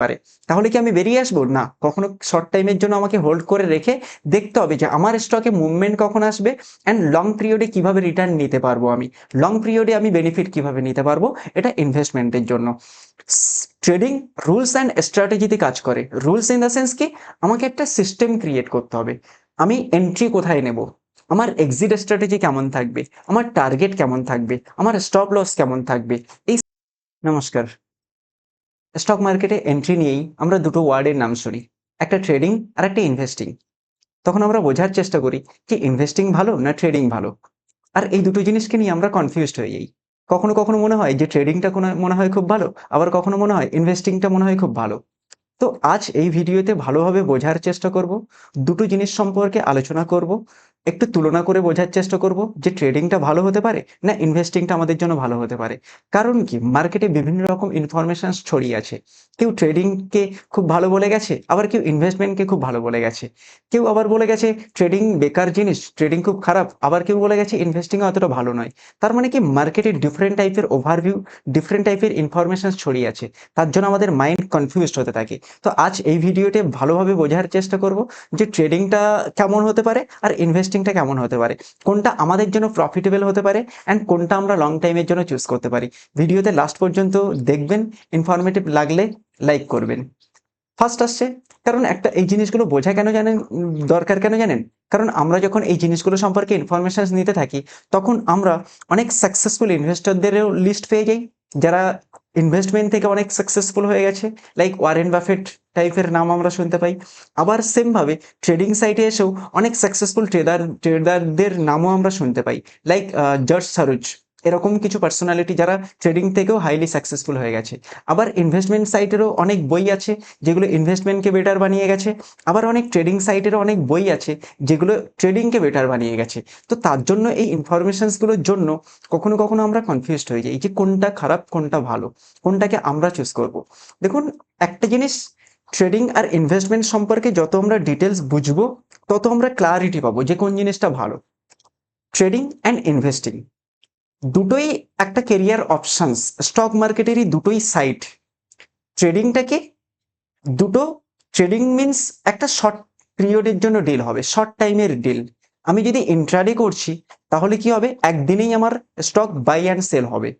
পারে। তাহলে কি আমি বেরিয়ে আসব? না, কখনো শর্ট টাইমের জন্য আমাকে হোল্ড করে রেখে দেখতে হবে যে আমার স্টকে মুভমেন্ট কখন আসবে অ্যান্ড লং পিরিয়ডে কীভাবে রিটার্ন নিতে পারব আমি? লং পিরিয়ডে আমি বেনিফিট কীভাবে নিতে পারব? এটা ইনভেস্টমেন্টের জন্য। ট্রেডিং রুলস অ্যান্ড স্ট্র্যাটেজিতে কাজ করে। রুলস ইন দ্য সেন্স কি, আমাকে একটা সিস্টেম ক্রিয়েট করতে হবে। আমি এন্ট্রি কোথায় নেব? আমার এক্সিট স্ট্র্যাটেজি কেমন থাকবে? আমার টার্গেট কেমন থাকবে? আমার স্টপ লস কেমন থাকবে? এই নমস্কার। স্টক মার্কেটে এন্ট্রি নিয়েই আমরা দুটো ওয়ার্ডের নাম শুনি, একটা ট্রেডিং আর একটা ইনভেস্টিং তখন আমরা বোঝার চেষ্টা করি কি ইনভেস্টিং ভালো না ট্রেডিং ভালো? আর এই দুটো জিনিসকে নিয়ে আমরা কনফিউজড হয়ে যাই কখনো কখনো মনে হয় যে ট্রেডিংটা কোনো, মনে হয় খুব ভালো, আবার কখনো মনে হয় ইনভেস্টিংটা মনে হয় খুব ভালো। তো আজ এই ভিডিওতে ভালোভাবে বোঝার চেষ্টা করব, দুটো জিনিস সম্পর্কে আলোচনা করব একটু তুলনা করে বোঝার চেষ্টা করব যে ট্রেডিংটা ভালো হতে পারে না ইনভেস্টিংটা আমাদের জন্য ভালো হতে পারে। কারণ কি? মার্কেটে বিভিন্ন রকম ইনফরমেশন ছড়িয়ে আছে। কেউ ট্রেডিংকে খুব ভালো বলে গেছে, আবার কেউ ইনভেস্টমেন্টকে খুব ভালো বলে গেছে। কেউ আবার বলে গেছে ট্রেডিং বেকার জিনিস ট্রেডিং খুব খারাপ, আবার কেউ বলে গেছে ইনভেস্টিং অতটা ভালো নয়। তার মানে কি? মার্কেটে ডিফারেন্ট টাইপের ওভারভিউ ডিফারেন্ট টাইপের ইনফরমেশন ছড়িয়ে আছে। তার জন্য আমাদের মাইন্ড কনফিউজড হতে থাকে। তো আজ এই ভিডিওতে ভালোভাবে বোঝার চেষ্টা করব যে ট্রেডিংটা কেমন হতে পারে আর ইনভেস্টিংটা কেমন হতে পারে? কোনটা আমাদের জন্য প্রফিটেবল হতে পারে? অ্যান্ড কোনটা আমরা লং টাইমের জন্য চুজ করতে পারি? ভিডিওতে লাস্ট পর্যন্ত দেখবেন ইনফরমেটিভ লাগলে লাইক করবেন। ফার্স্ট আসছে, কারণ একটা এই জিনিসগুলো বোঝা কেন জানেন, দরকার কেন জানেন? কারণ আমরা যখন এই জিনিসগুলো সম্পর্কে ইনফরমেশন নিতে থাকি, তখন আমরা অনেক সাকসেসফুল ইনভেস্টরদেরও লিস্ট পেয়ে যাই, যারা ইনভেস্টমেন্ট থেকে অনেক সাকসেসফুল হয়ে গেছে। লাইক ওয়ারেন বাফেট টাইপের নাম আমরা শুনতে পাই। আবার সেমভাবে ট্রেডিং সাইটে এসেও অনেক সাকসেসফুল ট্রেডার ট্রেডারদের নামও আমরা শুনতে পাই। লাইক জর্জ সারুজ এরকম কিছু পার্সোনালিটি যারা ট্রেডিং থেকেও হাইলি সাকসেসফুল হয়ে গেছে। আবার ইনভেস্টমেন্ট সাইটেরও অনেক বই আছে, যেগুলো ইনভেস্টমেন্টকে বেটার বানিয়ে গেছে। আবার অনেক ট্রেডিং সাইটেরও অনেক বই আছে, যেগুলো ট্রেডিংকে বেটার বানিয়ে গেছে। তো তার জন্য এই ইনফরমেশনসগুলোর জন্য কখনো কখনো আমরা কনফিউজড হয়ে যাই যে কোনটা খারাপ, কোনটা ভালো, কোনটাকে আমরা চুজ করব। দেখুন, একটা জিনিস ট্রেডিং আর ইনভেস্টমেন্ট সম্পর্কে যত আমরা ডিটেলস বুঝব, তত আমরা ক্লারিটি পাবো যে কোন জিনিসটা ভালো। ট্রেডিং অ্যান্ড ইনভেস্টিং দুটোই একটা কেরিয়ার অপশনস স্টক মার্কেটেরই দুটোই সাইট ট্রেডিংটাকে দুটো ট্রেডিং মিন্স একটা শর্ট পিরিয়ডের জন্য ডিল হবে শর্ট টাইমের ডিল আমি যদি ইন্ট্রাডে করছি, তাহলে কি হবে? একদিনেই আমার স্টক বাই অ্যান্ড সেল হবে।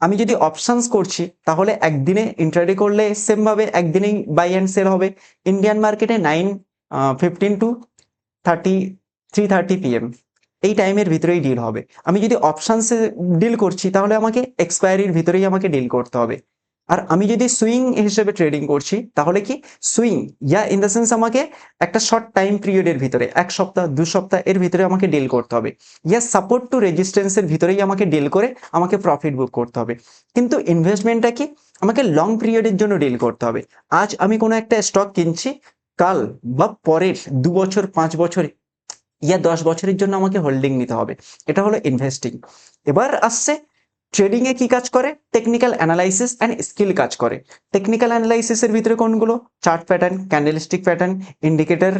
আমি যদি অপশনস করছি, তাহলে একদিনে ইন্ট্রাডে করলে সেমভাবে একদিনেই বাই অ্যান্ড সেল হবে। ইন্ডিয়ান মার্কেটে nine fifteen to thirty three thirty PM এই টাইমের ভিতরেই ডিল হবে। আমি যদি অপশনসে ডিল করছি, তাহলে আমাকে এক্সপায়ারির ভিতরেই আমাকে ডিল করতে হবে। আর আমি যদি সুইং হিসেবে ট্রেডিং করছি, তাহলে কি? Swing ya in the sense আমাকে একটা শর্ট টাইম পিরিয়ডের ভিতরে, এক সপ্তাহ, দু সপ্তাহ এর ভিতরে আমাকে ডিল করতে হবে। ইয়া সাপোর্ট টু রেজিস্ট্যান্সের ভিতরেই আমাকে ডিল করে আমাকে প্রফিট বুক করতে হবে। কিন্তু ইনভেস্টমেন্টটা কি? আমাকে লং পিরিয়ডের জন্য ডিল করতে হবে। আজ আমি কোনো একটা স্টক কিনছি, কাল বা পরের দু বছর, পাঁচ বছর ইয়া দশ বছরের জন্য আমাকে হোল্ডিং নিতে হবে। এটা হলো ইনভেস্টিং এবার আসছে ট্রেডিং এ কি কাজ করে? টেকনিক্যাল অ্যানালাইসিস অ্যান্ড স্কিল কাজ করে। টেকনিক্যাল অ্যানালাইসিসের ভিতরে কোনগুলো? Chart pattern candlestick pattern indicator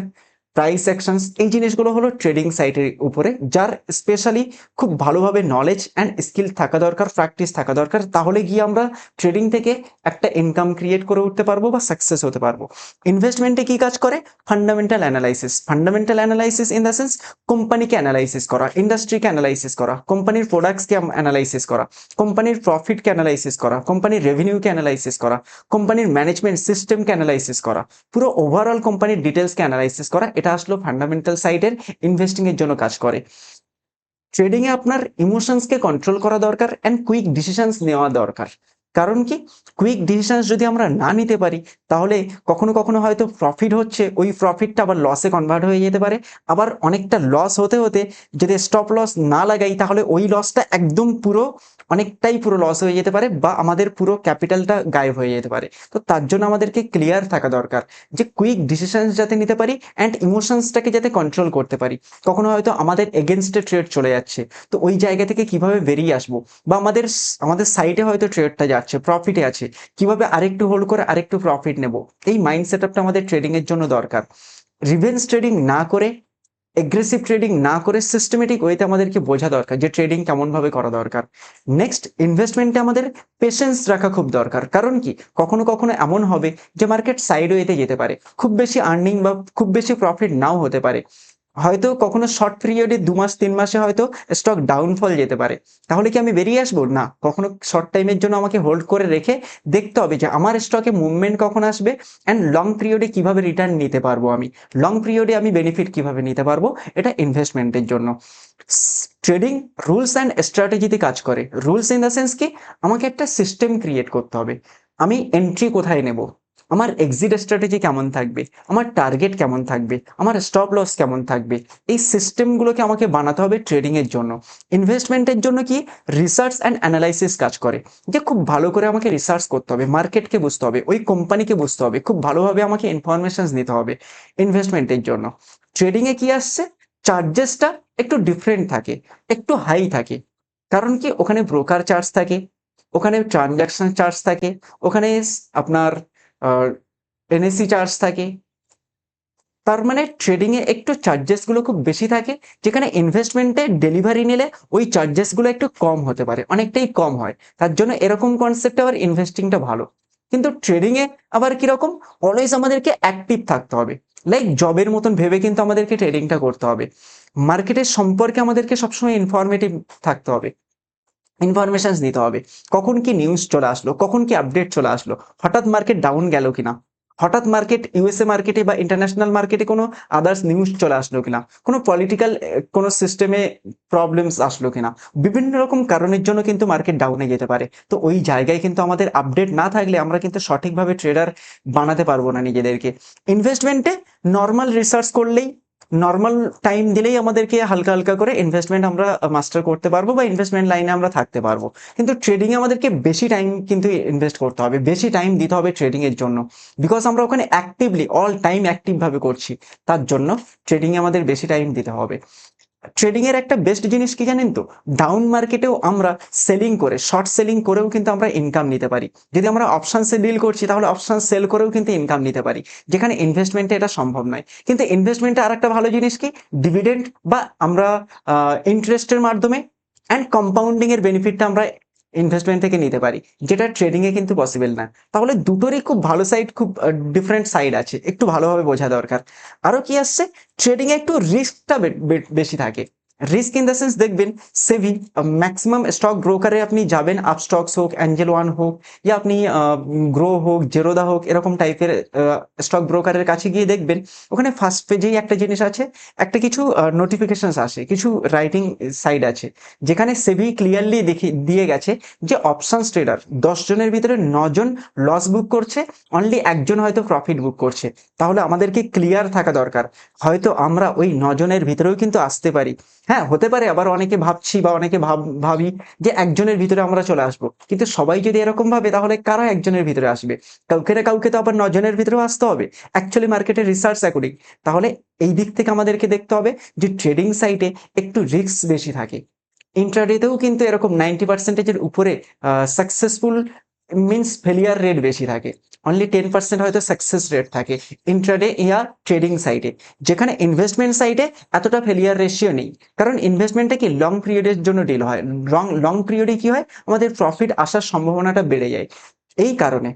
price actions এই জিনিসগুলো হলো ট্রেডিং সাইটের উপরে, যার স্পেশালি খুব ভালোভাবে নলেজ অ্যান্ড স্কিল থাকা দরকার প্র্যাকটিস থাকা দরকার, তাহলে গিয়ে আমরা ট্রেডিং থেকে একটা ইনকাম ক্রিয়েট করে উঠতে পারব বা সাকসেস হতে পারব। ইনভেস্টমেন্টে কি কাজ করে? Fundamental analysis fundamental analysis in the sense কোম্পানিকে অ্যানালাইসিস করা ইন্ডাস্ট্রিকে অ্যানালাইসিস করা কোম্পানির প্রোডাক্টসকে অ্যানালাইসিস করা কোম্পানির প্রফিটকে অ্যানালাইসিস করা কোম্পানির রেভিনিউকে অ্যানালাইসিস করা কোম্পানির ম্যানেজমেন্ট সিস্টেমকে অ্যানালাইসিস করা, পুরো ওভারঅল কোম্পানির ডিটেলসকে অ্যানালাইসিস করা এটা আসলো ফান্ডামেন্টাল সাইডের ইনভেস্টিং এর জন্য কাজ করে। ট্রেডিং এ আপনার ইমোশনসকে কন্ট্রোল করা দরকার অ্যান্ড কুইক ডিসিশনস নেওয়া দরকার। কারণ কি? কুইক ডিসিশনস যদি আমরা না নিতে পারি, তাহলে কখনো কখনো হয়তো প্রফিট হচ্ছে, ওই প্রফিটটা আবার লসে কনভার্ট হয়ে যেতে পারে। আবার অনেকটা লস হতে হতে যদি স্টপ লস না লাগাই, তাহলে ওই লসটা একদম পুরো, অনেকটাই পুরো লস হয়ে যেতে পারে বা আমাদের পুরো ক্যাপিটালটা গায়েব হয়ে যেতে পারে। তো তার জন্য আমাদেরকে ক্লিয়ার থাকা দরকার যে কুইক ডিসিশনস যাতে নিতে পারি অ্যান্ড ইমোশনসটাকে যাতে কন্ট্রোল করতে পারি। কখনো হয়তো আমাদের এগেনস্টে ট্রেড চলে যাচ্ছে। তো ওই জায়গা থেকে কীভাবে বেরিয়ে আসব? বা আমাদের আমাদের সাইডে হয়তো ট্রেডটা যাচ্ছে। প্রফিটে আছে। কীভাবে আরেকটু হোল্ড করে আরেকটু প্রফিট নেব? এই মাইন্ড সেট আপটা আমাদের ট্রেডিং এর জন্য দরকার। রিভেন্স ট্রেডিং না করে এগ্রেসিভ ট্রেডিং না করে সিস্টেমেটিক ওয়েতে আমাদেরকে বোঝা দরকার যে ট্রেডিং কেমনভাবে করা দরকার। নেক্সট ইনভেস্টমেন্টে আমাদের পেশেন্স রাখা খুব দরকার। কারণ কি? কখনো কখনো এমন হবে যে মার্কেট সাইড ওয়েতে যেতে পারে। খুব বেশি আর্নিং বা খুব বেশি প্রফিট নাও হতে পারে। হয়তো কখনো শর্ট পিরিয়ডে দু মাস, তিন মাসে হয়তো স্টক ডাউনফল যেতে পারে। তাহলে কি আমি বেরিয়ে আসব? না, কখনো শর্ট টাইমের জন্য আমাকে হোল্ড করে রেখে দেখতে হবে যে আমার স্টকে মুভমেন্ট কখন আসবে অ্যান্ড লং পিরিয়ডে কীভাবে রিটার্ন নিতে পারব আমি? লং পিরিয়ডে আমি বেনিফিট কীভাবে নিতে পারব? এটা ইনভেস্টমেন্টের জন্য। ট্রেডিং রুলস অ্যান্ড স্ট্র্যাটেজিতে কাজ করে। রুলস ইন দ্য সেন্স কি, আমাকে একটা সিস্টেম ক্রিয়েট করতে হবে। আমি এন্ট্রি কোথায় নেব? আমার এক্সিট স্ট্র্যাটেজি কেমন থাকবে? আমার টার্গেট কেমন থাকবে? আমার স্টপ লস কেমন থাকবে? এই সিস্টেমগুলোকে আমাকে বানাতে হবে ট্রেডিংয়ের জন্য। ইনভেস্টমেন্টের জন্য কি? রিসার্চ অ্যান্ড অ্যানালাইসিস কাজ করে। যে খুব ভালো করে আমাকে রিসার্চ করতে হবে মার্কেটকে বুঝতে হবে, ওই কোম্পানিকে বুঝতে হবে, খুব ভালোভাবে আমাকে ইনফরমেশনস নিতে হবে ইনভেস্টমেন্টের জন্য। ট্রেডিংয়ে কি আসছে? চার্জেসটা একটু ডিফারেন্ট থাকে, একটু হাই থাকে। কারণ কি? ওখানে ব্রোকার চার্জ থাকে, ওখানে ট্রানজাকশন চার্জ থাকে, ওখানে আপনার এনএসি চার্জ থাকে। তার মানে ট্রেডিং এ একটু চার্জেসগুলো খুব বেশি থাকে, যেখানে ইনভেস্টমেন্টে ডেলিভারি নিলে ওই চার্জেসগুলো একটু কম হতে পারে, অনেকটাই কম হয়। তার জন্য এরকম কনসেপ্টে আবার ইনভেস্টিংটা ভালো। কিন্তু ট্রেডিং এ আবার কীরকম? অলওয়েজ আমাদেরকে অ্যাক্টিভ থাকতে হবে। লাইক জবের মতন ভেবে কিন্তু আমাদেরকে ট্রেডিংটা করতে হবে। মার্কেটের সম্পর্কে আমাদেরকে সবসময় ইনফরমেটিভ থাকতে হবে। ইনফরমেশন নিতে হবে। কখন কি নিউজ চলে আসলো? কখন কি আপডেট চলে আসলো? হঠাৎ মার্কেট ডাউন গেল কিনা? হঠাৎ মার্কেট ইউএসএ মার্কেটে বা ইন্টারন্যাশনাল মার্কেটে কোনো আদার্স নিউজ চলে আসলো কিনা? কোনো পলিটিক্যাল কোনো সিস্টেমে প্রবলেমস আসলো কিনা? বিভিন্ন রকম কারণের জন্য কিন্তু মার্কেট ডাউনে যেতে পারে। তো ওই জায়গায় কিন্তু আমাদের আপডেট না থাকলে আমরা কিন্তু সঠিকভাবে ট্রেডার বানাতে পারব না নিজেদেরকে। ইনভেস্টমেন্টে নর্মাল রিসার্চ করলেই নর্মাল টাইম দিলেই আমাদেরকে হালকা হালকা করে ইনভেস্টমেন্ট আমরা মাস্টার করতে পারব বা ইনভেস্টমেন্ট লাইনে আমরা থাকতে পারব। কিন্তু ট্রেডিং এ আমাদেরকে বেশি টাইম কিন্তু ইনভেস্ট করতে হবে, বেশি টাইম দিতে হবে ট্রেডিং এর জন্য। বিকজ আমরা ওখানে অ্যাক্টিভলি অল টাইম অ্যাক্টিভ ভাবে করছি, তার জন্য ট্রেডিং এ আমাদের বেশি টাইম দিতে হবে। ট্রেডিং এর একটা বেস্ট জিনিস কি জানেন তো? ডাউন মার্কেটেও আমরা সেলিং করে শর্ট সেলিং করেও কিন্তু আমরা ইনকাম নিতে পারি। যদি আমরা অপশনসে ডিল করছি, তাহলে অপশান সেল করেও কিন্তু ইনকাম নিতে পারি। যেখানে ইনভেস্টমেন্টে এটা সম্ভব নয়। কিন্তু ইনভেস্টমেন্টে আর একটা ভালো জিনিস কি? ডিভিডেন্ড বা আমরা ইন্টারেস্টের মাধ্যমে অ্যান্ড কম্পাউন্ডিং এর বেনিফিটটা আমরা ইনভেস্টমেন্ট থেকে নিতে পারি। যেটা ট্রেডিং এ কিন্তু পসিবল না। তাহলে দুটোরই খুব ভালো সাইড খুব ডিফারেন্ট সাইড আছে। একটু ভালোভাবে বোঝা দরকার। আরও কি আসছে? ট্রেডিং এ একটু রিস্কটা বেশি থাকে। রিস্ক ইন দ্য সেন্স দেখবেন সেভি ম্যাক্সিমাম স্টক ব্রোকারে আপনি যাবেন আপ স্টকস হোক অ্যাঞ্জেল ওয়ান হোক, ইয়া আপনি গ্রো হোক জেরোদা হোক, এরকম টাইপের স্টক ব্রোকারের কাছে গিয়ে দেখবেন, ওখানে ফার্স্ট পেজেই একটা জিনিস আছে, একটা কিছু নোটিফিকেশন আসে, কিছু রাইটিং সাইড আছে, যেখানে সেভি ক্লিয়ারলি দেখি, দিয়ে গেছে যে অপশনস ট্রেডার জনের ভিতরে নজন লস বুক করছে অনলি একজন হয়তো প্রফিট বুক করছে, তাহলে আমাদেরকে ক্লিয়ার থাকা দরকার। হয়তো আমরা ওই নজনের ভিতরেও কিন্তু আসতে পারি। হ্যাঁ হতে পারে, আবার অনেকে ভাবছি বা অনেকে ভাব, ভাবি যে একজনের ভিতরে আমরা চলে আসব। কিন্তু সবাই যদি এরকম ভাবে, তাহলে কারা একজনের ভিতরে আসবে? কাউকে না কাউকে তো আবার নজনের ভিতরেও আসতে হবে। অ্যাকচুয়ালি মার্কেটের রিসার্চ অ্যাকর্ডিং তাহলে এই দিক থেকে আমাদেরকে দেখতে হবে যে ট্রেডিং সাইটে একটু রিস্ক বেশি থাকে। ইন্টারডেতেও কিন্তু এরকম নাইনটি পার্সেন্টেজের উপরে সাকসেসফুল মিনস ফেলিয়ার রেট বেশি থাকে। অনলি টেন পার্সেন্ট হয়তো সাকসেস রেট থাকে। ইন্ট্রাডে ইয়া ট্রেডিং সাইডে যেখানে ইনভেস্টমেন্ট সাইডে এতটা ফেলিয়ার রেশিও নেই। কারণ ইনভেস্টমেন্টটা কি লং পিরিয়ডের জন্য ডিল হয়। লং লং পিরিয়ডে কি হয়? আমাদের প্রফিট আসার সম্ভাবনাটা বেড়ে যায়। এই কারণে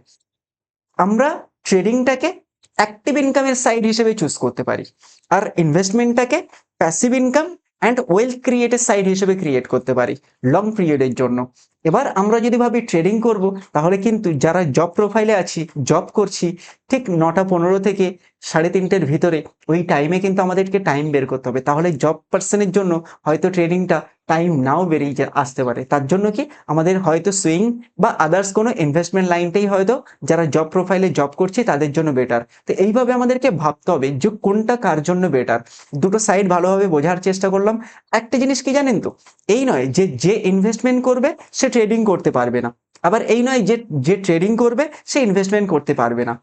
আমরা ট্রেডিংটাকে অ্যাক্টিভ ইনকামের সাইড হিসেবে চুজ করতে পারি। আর ইনভেস্টমেন্টটাকে প্যাসিভ ইনকাম অ্যান্ড ওয়েলথ ক্রিয়েটের সাইড হিসেবে ক্রিয়েট করতে পারি। লং পিরিয়ডের জন্য। এবার আমরা যদি ভাবি ট্রেডিং করব, তাহলে কিন্তু যারা জব প্রোফাইলে আছি জব করছি, ঠিক নটা পনেরো থেকে সাড়ে তিনটের ভিতরে, ওই টাইমে কিন্তু আমাদেরকে টাইম বের করতে হবে। তাহলে জব পার্সনের জন্য হয়তো ট্রেডিংটা টাইম নাও বেরিয়ে আসতে পারে। তার জন্য কি? আমাদের হয়তো সুইং বা আদার্স কোনো ইনভেস্টমেন্ট লাইনটাই হয়তো যারা জব প্রোফাইলে জব করছে, তাদের জন্য বেটার তো এইভাবে আমাদেরকে ভাবতে হবে যে কোনটা কার জন্য বেটার দুটো সাইড ভালোভাবে বোঝার চেষ্টা করলাম। একটা জিনিস কি জানেন তো? এই নয় যে যে ইনভেস্টমেন্ট করবে, সে ট্রেডিং করতে পারবে না। আবার এই নয় যে যে ট্রেডিং করবে, সে ইনভেস্টমেন্ট করতে পারবে না।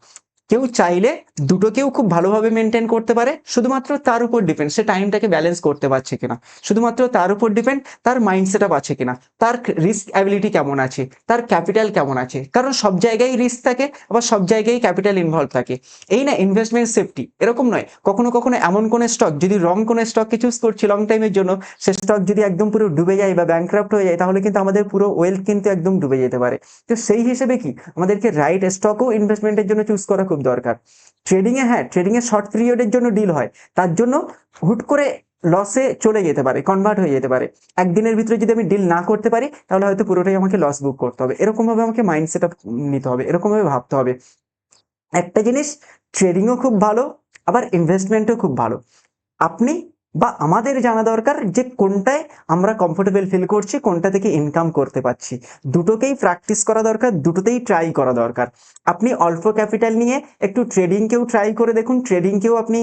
কেউ চাইলে দুটোকেও খুব ভালোভাবে মেনটেন করতে পারে, শুধুমাত্র তার উপর ডিপেন্ড সে টাইমটাকে ব্যালেন্স করতে পারছে কিনা। শুধুমাত্র তার উপর ডিপেন্ড তার মাইন্ড সেট আছে কিনা, তার রিস্ক অ্যাবিলিটি কেমন আছে, তার ক্যাপিটাল কেমন আছে। কারণ সব জায়গায় রিস্ক থাকে, আবার সব জায়গায় ক্যাপিটাল ইনভলভ থাকে। এই না ইনভেস্টমেন্ট সেফটি এরকম নয়। কখনো কখনো এমন কোনো স্টক যদি রং কোনো স্টককে চুজ করছি লং টাইমের জন্য, সে স্টক যদি একদম পুরো ডুবে যায় বা ব্যাংক্রাফ্ট হয়ে যায়, তাহলে কিন্তু আমাদের পুরো ওয়েলথ কিন্তু একদম ডুবে যেতে পারে। তো সেই হিসেবে কি? আমাদেরকে রাইট স্টকও ইনভেস্টমেন্টের জন্য চুজ করা খুব দরকার। ট্রেডিংয়ে হ্যাঁ ট্রেডিংয়ে শর্ট পিরিয়ডের জন্য ডিল হয়। তার জন্য হুট করে লসে চলে যেতে পারে কনভার্ট হয়ে যেতে পারে। একদিনের ভিতরে যদি আমি ডিল না করতে পারি, তাহলে হয়তো পুরোটাই আমাকে লস বুক করতে হবে। এরকমভাবে আমাকে মাইন্ডসেট আপ নিতে হবে, এরকমভাবে ভাবতে হবে। একটা জিনিস ট্রেডিংও খুব ভালো, আবার ইনভেস্টমেন্টও খুব ভালো। আপনি বা আমাদের জানা দরকার যে কোনটায় আমরা কমফোর্টেবল ফিল করছি, কোনটা থেকে ইনকাম করতে পারছি। দুটোকেই প্র্যাকটিস করা দরকার, দুটোতেই ট্রাই করা দরকার। আপনি অল্প ক্যাপিটাল নিয়ে একটু ট্রেডিংকেও ট্রাই করে দেখুন ট্রেডিংকেও আপনি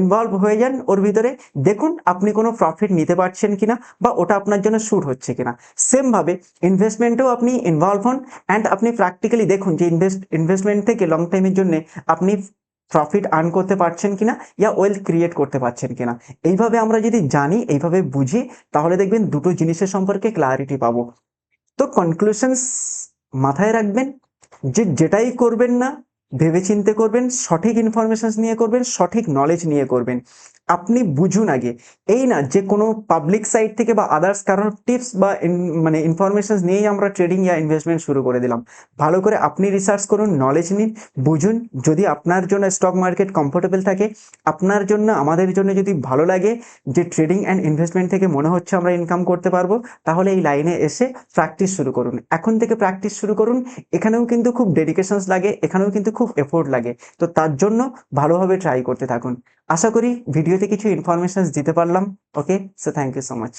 ইনভলভ হয়ে যান ওর ভিতরে। দেখুন আপনি কোনো প্রফিট নিতে পারছেন কিনা বা ওটা আপনার জন্য শ্যুট হচ্ছে কিনা। সেমভাবে ইনভেস্টমেন্টেও আপনি ইনভলভ হন অ্যান্ড আপনি প্র্যাকটিক্যালি দেখুন যে ইনভেস্ট ইনভেস্টমেন্ট থেকে লং টাইমের জন্য আপনি প্রফিট আর্ন করতে পারছেন কিনা ইয়া ওয়েলথ ক্রিয়েট করতে পারছেন কিনা। এইভাবে আমরা যদি জানি, এইভাবে বুঝি, তাহলে দেখবেন দুটো জিনিসের সম্পর্কে ক্লারিটি পাবো। তো কনক্লুশনস মাথায় রাখবেন, যে যেটাই করবেন না ভেবেচিন্তে করবেন, সঠিক ইনফরমেশনস নিয়ে করবেন, সঠিক নলেজ নিয়ে করবেন। আপনি বুঝুন আগে। এই না যে কোনো পাবলিক সাইট থেকে বা আদার্স কারোর টিপস বা মানে ইনফরমেশনস নিয়েই আমরা ট্রেডিং ইয়া ইনভেস্টমেন্ট শুরু করে দিলাম। ভালো করে আপনি রিসার্চ করুন নলেজ নিন, বুঝুন। যদি আপনার জন্য স্টক মার্কেট কমফোর্টেবল থাকে, আপনার জন্য, আমাদের জন্য যদি ভালো লাগে যে ট্রেডিং অ্যান্ড ইনভেস্টমেন্ট থেকে মনে হচ্ছে আমরা ইনকাম করতে পারব, তাহলে এই লাইনে এসে প্র্যাকটিস শুরু করুন। এখন থেকে প্র্যাকটিস শুরু করুন। এখানেও কিন্তু খুব ডেডিকেশনস লাগে, এখানেও কিন্তু খুব এফোর্ট লাগে। তো তার জন্য ভালোভাবে ট্রাই করতে থাকুন। আশা করি ভিডিওতে কিছু ইনফরমেশনস দিতে পারলাম। Okay so thank you so much